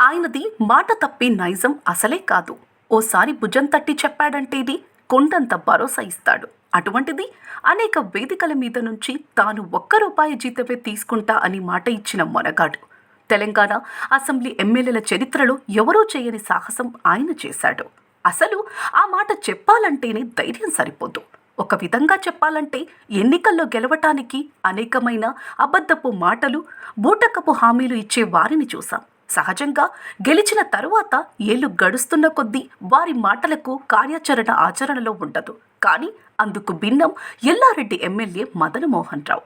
ఆయనది మాట తప్పే నైజం అసలే కాదు. ఓసారి భుజం తట్టి చెప్పాడంటేది కొండంత భరోసా ఇస్తాడు. అటువంటిది అనేక వేదికల మీద నుంచి తాను ఒక్క రూపాయి జీతమే తీసుకుంటా అని మాట ఇచ్చిన మొనగాడు. తెలంగాణ అసెంబ్లీ ఎమ్మెల్యేల చరిత్రలో ఎవరూ చేయని సాహసం ఆయన చేశాడు. అసలు ఆ మాట చెప్పాలంటేనే ధైర్యం సరిపోదు. ఒక విధంగా చెప్పాలంటే ఎన్నికల్లో గెలవటానికి అనేకమైన అబద్ధపు మాటలు బూటకపు హామీలు ఇచ్చే వారిని చూశాం. సహజంగా గెలిచిన తరువాత ఏళ్ళు గడుస్తున్న కొద్దీ వారి మాటలకు కార్యాచరణ ఆచరణలో ఉండదు. కానీ అందుకు భిన్నం ఎల్లారెడ్డి ఎమ్మెల్యే మదనమోహన్ రావు.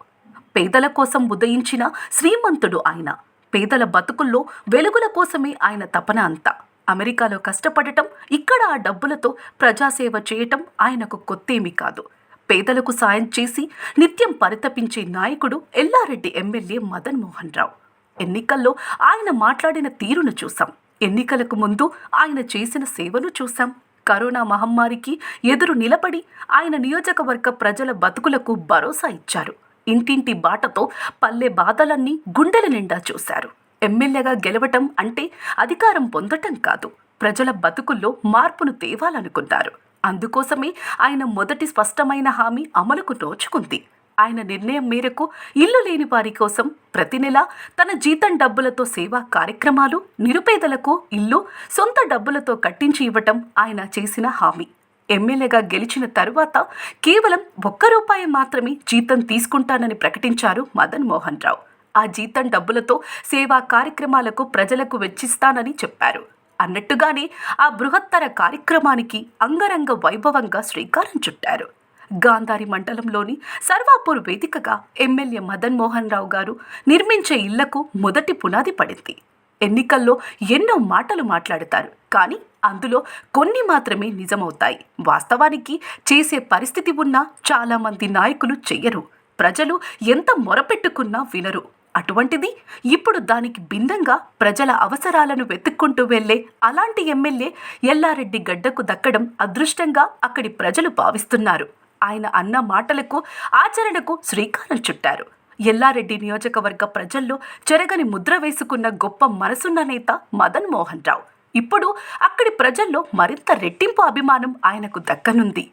పేదల కోసం ఉదయించిన శ్రీమంతుడు ఆయన. పేదల బతుకుల్లో వెలుగుల కోసమే ఆయన తపన అంతా. అమెరికాలో కష్టపడటం ఇక్కడ ఆ డబ్బులతో ప్రజాసేవ చేయటం ఆయనకు కొత్తేమీ కాదు. పేదలకు సాయం చేసి నిత్యం పరితపించే నాయకుడు ఎల్లారెడ్డి ఎమ్మెల్యే మదన్ మోహన్ రావు. ఎన్నికల్లో ఆయన మాట్లాడిన తీరును చూసాం ఎన్నికలకు ముందు ఆయన చేసిన సేవను చూసాం కరోనా మహమ్మారికి ఎదురు నిలబడి ఆయన నియోజకవర్గ ప్రజల బతుకులకు భరోసా ఇచ్చారు. ఇంటింటి బాటతో పల్లె బాధలన్నీ గుండెల నిండా చూశారు. ఎమ్మెల్యేగా గెలవటం అంటే అధికారం పొందటం కాదు. ప్రజల బతుకుల్లో మార్పును తేవాలనుకున్నారు. అందుకోసమే ఆయన మొదటి స్పష్టమైన హామీ అమలుకు నోచుకుంది. ఆయన నిర్ణయం మేరకు ఇల్లు లేని వారి కోసం ప్రతి నెల తన జీతం డబ్బులతో సేవా కార్యక్రమాలు నిరుపేదలకు ఇల్లు సొంత డబ్బులతో కట్టించి ఇవ్వటం ఆయన చేసిన హామీ. ఎమ్మెల్యేగా గెలిచిన తరువాత కేవలం ఒక్క రూపాయి మాత్రమే జీతం తీసుకుంటానని ప్రకటించారు మదన్ మోహన్ రావు. ఆ జీతం డబ్బులతో సేవా కార్యక్రమాలకు ప్రజలకు వెచ్చిస్తానని చెప్పారు. అన్నట్టుగానే ఆ బృహత్తర కార్యక్రమానికి అంగరంగ వైభవంగా శ్రీకారం చుట్టారు. గాంధారి మండలంలోని సర్వాపూర్ వేదికగా ఎమ్మెల్యే మదన్ మోహన్ రావు గారు నిర్మించే ఇళ్ళకు మొదటి పునాది పడింది. ఎన్నికల్లో ఎన్నో మాటలు మాట్లాడతారు కానీ అందులో కొన్ని మాత్రమే నిజమవుతాయి. వాస్తవానికి చేసే పరిస్థితి ఉన్నా చాలామంది నాయకులు చెయ్యరు. ప్రజలు ఎంత మొరపెట్టుకున్నా వినరు. అటువంటిది ఇప్పుడు దానికి భిన్నంగా ప్రజల అవసరాలను వెతుక్కుంటూ వెళ్ళే అలాంటి ఎమ్మెల్యే ఎల్లారెడ్డి గడ్డకు దక్కడం అదృష్టంగా అక్కడి ప్రజలు భావిస్తున్నారు. ఆయన అన్న మాటలకు ఆచరణకు శ్రీకారం చుట్టారు. ఎల్లారెడ్డి నియోజకవర్గ ప్రజల్లో చెరగని ముద్ర వేసుకున్న గొప్ప మనసున్న నేత మదన్ మోహన్ రావు. ఇప్పుడు అక్కడి ప్రజల్లో మరింత రెట్టింపు అభిమానం ఆయనకు దక్కనుంది.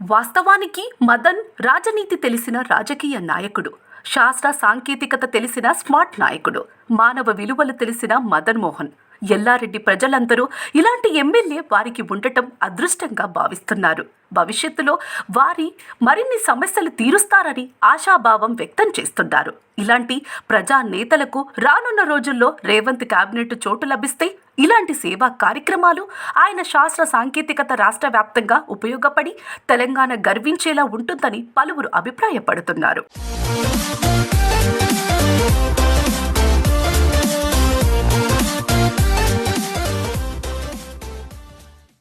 వాస్తవానికి మదన్ రాజనీతి తెలిసిన రాజకీయ నాయకుడు శాస్త్ర సాంకేతికత తెలిసిన స్మార్ట్ నాయకుడు మానవ విలువలు తెలిసిన మదన్ మోహన్. ఎల్లారెడ్డి ప్రజలందరూ ఇలాంటి ఎమ్మెల్యే వారికి ఉండటం అదృష్టంగా భావిస్తున్నారు. భవిష్యత్తులో వారి మరిన్ని సమస్యలు తీరుస్తారని ఆశాభావం వ్యక్తం చేస్తున్నారు. ఇలాంటి ప్రజా నేతలకు రానున్న రోజుల్లో రేవంత్ కేబినెట్ చోటు లభిస్తే ఇలాంటి సేవా కార్యక్రమాలు ఆయన శాస్త్ర సాంకేతికత రాష్ట్ర వ్యాప్తంగా ఉపయోగపడి తెలంగాణ గర్వించేలా ఉంటుందని పలువురు అభిప్రాయపడుతున్నారు.